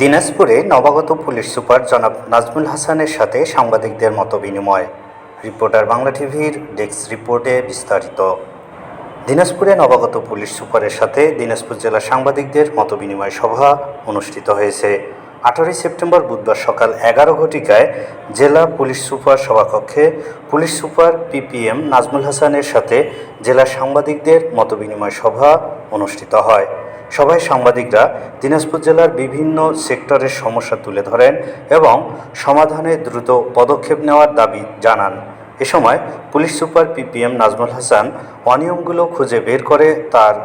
দিনাজপুরে নবাগত police super জনাব নাজমুল হাসানের সাথে সাংবাদিকদের মত বিনিময়। রিপোর্টার বাংলা টিভির ডেস্ক রিপোর্টে বিস্তারিত। দিনাজপুরে নবাগত পুলিশ সুপারের সাথে দিনাজপুর জেলা সাংবাদিকদের মত বিনিময় সভা অনুষ্ঠিত হয়েছে। আঠারোই সেপ্টেম্বর বুধবার সকাল এগারো ঘটিকায় জেলা পুলিশ সুপার সভাকক্ষে পুলিশ সুপার পিপিএম নাজমুল হাসানের সাথে জেলা সাংবাদিকদের মত বিনিময় সভা অনুষ্ঠিত হয়। সভায় সাংবাদিকরা দিনাজপুর জেলার বিভিন্ন সেক্টরের সমস্যা তুলে ধরেন এবং সমাধানে দ্রুত পদক্ষেপ নেওয়ার দাবি জানান। এ সময় police super PPM Nazmul Hasan অনিয়মগুলো খুঁজে বের করে তার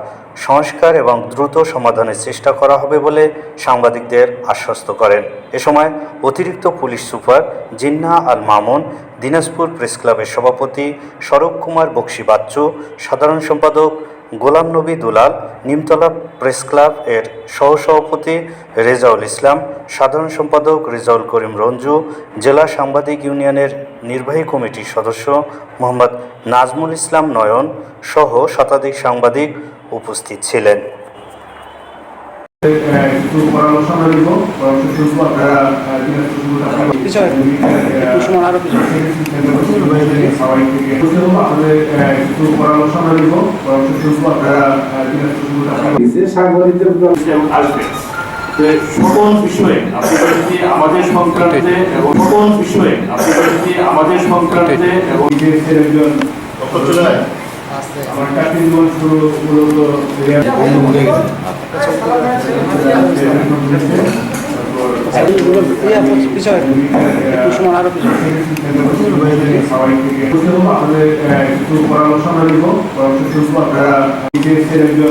সংস্কার এবং দ্রুত সমাধানের চেষ্টা করা হবে বলে সাংবাদিকদের আশ্বস্ত করেন। এ সময় অতিরিক্ত police super Jinnah Al Mamun, Dinajpur press ক্লাবের সভাপতি স্বরূপ কুমার বক্সি বাচ্চু সাধারণ সম্পাদক গোলাম নবী দুলাল নিমতলা প্রেস ক্লাব এর সহসভাপতি রেজাউল ইসলাম, সাধারণ সম্পাদক রেজাউল করিম রঞ্জু, জেলা সাংবাদিক ইউনিয়নের নির্বাহী কমিটির সদস্য মোহাম্মদ নাজমুল ইসলাম নয়ন সহ শতাধিক সাংবাদিক উপস্থিত ছিলেন। পরামর্শ আমরা দিব পরামর্শ শুনব আপনারা আপনারা- পরামর্শ আমরা দিব পরামর্শ শুনব আপনারা আপনারা- আসবে সকল বিষয়ে আপনি যদি আমাদের সংক্রান্তে এবং সকল বিষয়ে আপনি যদি আমাদের সংক্রান্তে এবং পরামর্শ আমরা দিব পরামর্শ আপনারা